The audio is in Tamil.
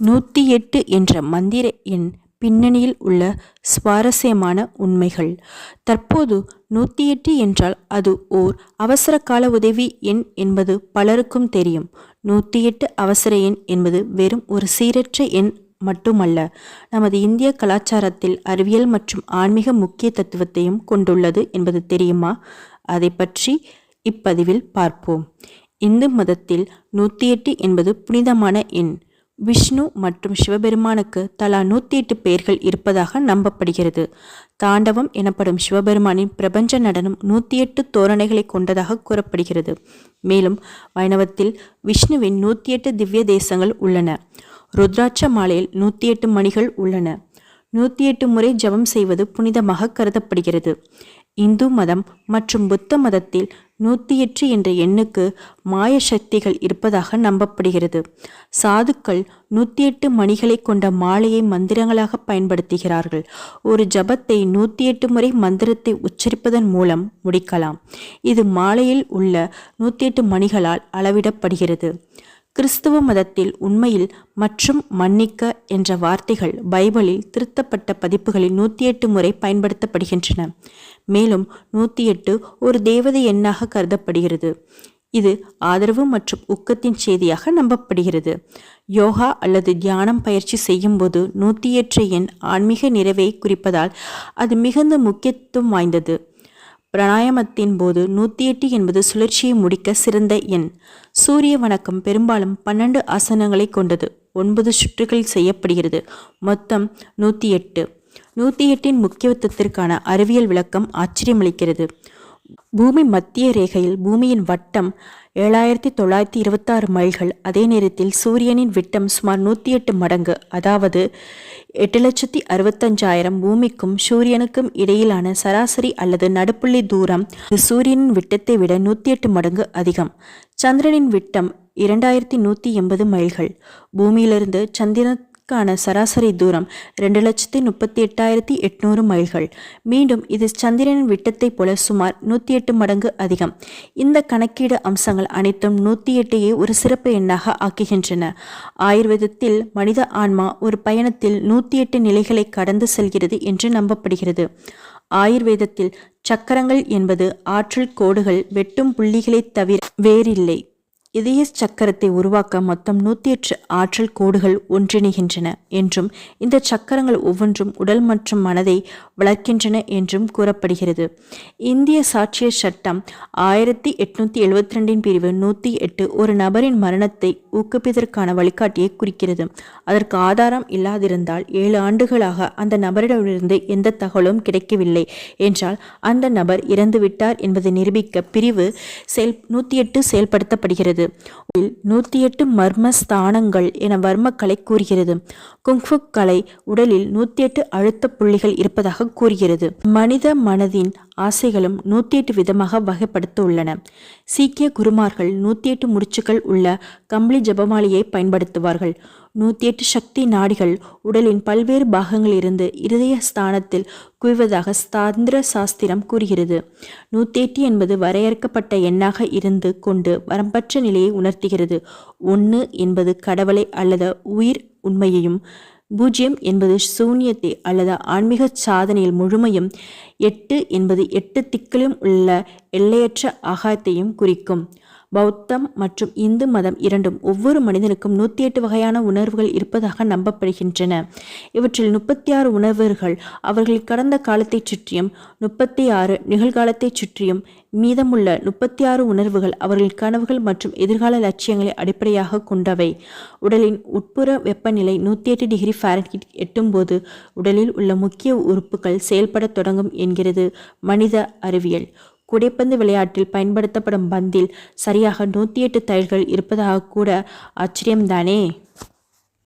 நூற்றி எட்டு என்ற மந்திர எண் பின்னணியில் உள்ள சுவாரஸ்யமான உண்மைகள். தற்போது நூற்றி எட்டு என்றால் அது ஓர் அவசர கால உதவி எண் என்பது பலருக்கும் தெரியும். நூற்றி எட்டு அவசர எண் என்பது வெறும் ஒரு சீரற்ற எண் மட்டுமல்ல நமது இந்திய கலாச்சாரத்தில் அறிவியல் மற்றும் ஆன்மீக முக்கிய தத்துவத்தையும் கொண்டுள்ளது என்பது தெரியுமா? அதை பற்றி இப்பதிவில் பார்ப்போம். இந்து மதத்தில் நூற்றி எட்டு என்பது புனிதமான எண். விஷ்ணு மற்றும் சிவபெருமானுக்கு தலா நூற்றி எட்டு பெயர்கள் இருப்பதாக நம்பப்படுகிறது. தாண்டவம் எனப்படும் சிவபெருமானின் பிரபஞ்ச நடனம் நூற்றி எட்டு தோரணைகளை கொண்டதாக கூறப்படுகிறது. மேலும் வைணவத்தில் விஷ்ணுவின் நூற்றி எட்டு திவ்ய தேசங்கள் உள்ளன. ருத்ராட்ச மாலையில் நூற்றி எட்டு மணிகள் உள்ளன. நூற்றி எட்டு முறை ஜபம் செய்வது புனிதமாக கருதப்படுகிறது. இந்து மதம் மற்றும் புத்த மதத்தில் நூற்றி எட்டு என்ற எண்ணுக்கு மாய சக்திகள் இருப்பதாக நம்பப்படுகிறது. சாதுக்கள் நூற்றி எட்டு மணிகளை கொண்ட மாலையை மந்திரங்களாக பயன்படுத்துகிறார்கள். ஒரு ஜபத்தை நூற்றி எட்டு முறை மந்திரத்தை உச்சரிப்பதன் மூலம் முடிக்கலாம். இது மாலையில் உள்ள நூற்றி எட்டு மணிகளால் அளவிடப்படுகிறது. கிறிஸ்துவ மதத்தில் உண்மையில் மற்றும் மன்னிக்க என்ற வார்த்தைகள் பைபிளில் திருத்தப்பட்ட பதிப்புகளில் நூற்றி எட்டு முறை பயன்படுத்தப்படுகின்றன. மேலும் நூற்றி எட்டு ஒரு தேவதை எண்ணாக கருதப்படுகிறது. இது ஆதரவு மற்றும் ஊக்கத்தின் செய்தியாக நம்பப்படுகிறது. யோகா அல்லது தியானம் பயிற்சி செய்யும்போது நூற்றி எட்டு எண் ஆன்மீக நிறைவை குறிப்பதால் அது மிகுந்த முக்கியத்துவம் வாய்ந்தது. பிராணாயாமத்தின் போது நூற்றி எட்டு என்பது சுழற்சியை முடிக்க சிறந்த எண். சூரிய வணக்கம் பெரும்பாலும் பன்னெண்டு ஆசனங்களை கொண்டது. ஒன்பது சுற்றுகள் செய்யப்படுகிறது. மொத்தம் நூற்றி எட்டு நூற்றி எட்டின் முக்கியத்துவத்திற்கான அறிவியல் விளக்கம் ஆச்சரியமளிக்கிறது. பூமி மத்திய ரேகையில் பூமியின் வட்டம் ஏழாயிரத்தி தொள்ளாயிரத்தி இருபத்தாறு மைல்கள். அதே நேரத்தில் சூரியனின் விட்டம் சுமார் நூற்றி எட்டு மடங்கு. அதாவது எட்டு லட்சத்தி அறுபத்தஞ்சாயிரம் பூமிக்கும் சூரியனுக்கும் இடையிலான சராசரி அல்லது நடுப்புள்ளி தூரம் சூரியனின் விட்டத்தை விட நூற்றி எட்டு மடங்கு அதிகம். சந்திரனின் விட்டம் இரண்டாயிரத்தி நூற்றி எண்பது மைல்கள். பூமியிலிருந்து சந்திரன் கான சராசரி தூரம் ரெண்டு லட்சத்தி முப்பத்தி எட்டாயிரத்தி எட்நூறு மைல்கள். மீண்டும் இது சந்திரனின் விட்டத்தைப் போல சுமார் நூற்றி எட்டு மடங்கு அதிகம். இந்த கணக்கீடு அம்சங்கள் அனைத்தும் நூற்றி எட்டையே ஒரு சிறப்பு எண்ணாக ஆக்குகின்றன. ஆயுர்வேதத்தில் மனித ஆன்மா ஒரு பயணத்தில் நூற்றி எட்டு நிலைகளை கடந்து செல்கிறது என்று நம்பப்படுகிறது. ஆயுர்வேதத்தில் சக்கரங்கள் என்பது ஆற்றல் கோடுகள் வெட்டும் புள்ளிகளை தவிர வேறில்லை. இதய சக்கரத்தை உருவாக்க மொத்தம் நூற்றி எட்டு ஆற்றல் கோடுகள் ஒன்றிணைகின்றன என்றும் இந்த சக்கரங்கள் ஒவ்வொன்றும் உடல் மற்றும் மனதை வளர்க்கின்றன என்றும் கூறப்படுகிறது. இந்திய சாட்சிய சட்டம் ஆயிரத்தி எட்நூத்தி எழுபத்தி ரெண்டின் பிரிவு நூற்றி எட்டு ஒரு நபரின் மரணத்தை ஊக்குவிப்பதற்கான வழிகாட்டியை குறிக்கிறது. அதற்கு ஆதாரம் இல்லாதிருந்தால் ஏழு ஆண்டுகளாக அந்த நபரிடமிருந்து எந்த தகவலும் கிடைக்கவில்லை என்றால் அந்த நபர் இறந்துவிட்டார் என்பதை நிரூபிக்க பிரிவு செயல் நூற்றி எட்டு செயல்படுத்தப்படுகிறது. நூற்றி எட்டு மர்ம ஸ்தானங்கள் என வர்மக்கலை கூறுகிறது. குங்ஃபு கலை உடலில் நூற்றி எட்டு அழுத்த புள்ளிகள் இருப்பதாக கூறுகிறது. மனித மனதின் ஆசைகளும் நூற்றி எட்டு விதமாக வகைப்படுத்த உள்ளன சீக்கிய குருமார்கள் நூற்றி எட்டு முடிச்சுக்கள் உள்ள கம்பளி ஜபமாலையை பயன்படுத்துவார்கள். நூற்றி எட்டு சக்தி நாடிகள் உடலின் பல்வேறு பாகங்களிலிருந்து இருதய ஸ்தானத்தில் குவிவதாக ஸ்தாந்திர சாஸ்திரம் கூறுகிறது. நூற்றி எட்டு என்பது வரையறுக்கப்பட்ட எண்ணாக இருந்து கொண்டு வரம்பற்ற நிலையை உணர்த்துகிறது. ஒன்று என்பது கடவுளை அல்லது உயிர் உண்மையையும் பூஜ்ஜியம் என்பது சூன்யத்தை அல்லது ஆன்மீக சாதனையில் முழுமையும் எட்டு என்பது எட்டு திக்கிலும் உள்ள எல்லையற்ற ஆகாயத்தையும் குறிக்கும். பௌத்தம் மற்றும் இந்து மதம் இரண்டும் ஒவ்வொரு மனிதனுக்கும் நூற்றி எட்டு வகையான உணர்வுகள் இருப்பதாக நம்பப்படுகின்றன. இவற்றில் முப்பத்தி ஆறு உணர்வுகள் அவர்கள் கடந்த காலத்தைச் சுற்றியும் முப்பத்தி ஆறு நிகழ்காலத்தைச் சுற்றியும் மீதமுள்ள முப்பத்தி ஆறு உணர்வுகள் அவர்கள் கனவுகள் மற்றும் எதிர்கால லட்சியங்களை அடிப்படையாக கொண்டவை. உடலின் உட்புற வெப்பநிலை நூற்றி எட்டு டிகிரி ஃபாரன்ஹீட் எட்டும்போது உடலில் உள்ள முக்கிய உறுப்புகள் செயல்படத் தொடங்கும் என்கிறது மனித அறிவியல். குடைப்பந்து விளையாட்டில் பயன்படுத்தப்படும் பந்தில் சரியாக நூற்றி எட்டு தைல்கள் இருப்பதாக கூட ஆச்சரியம்தானே?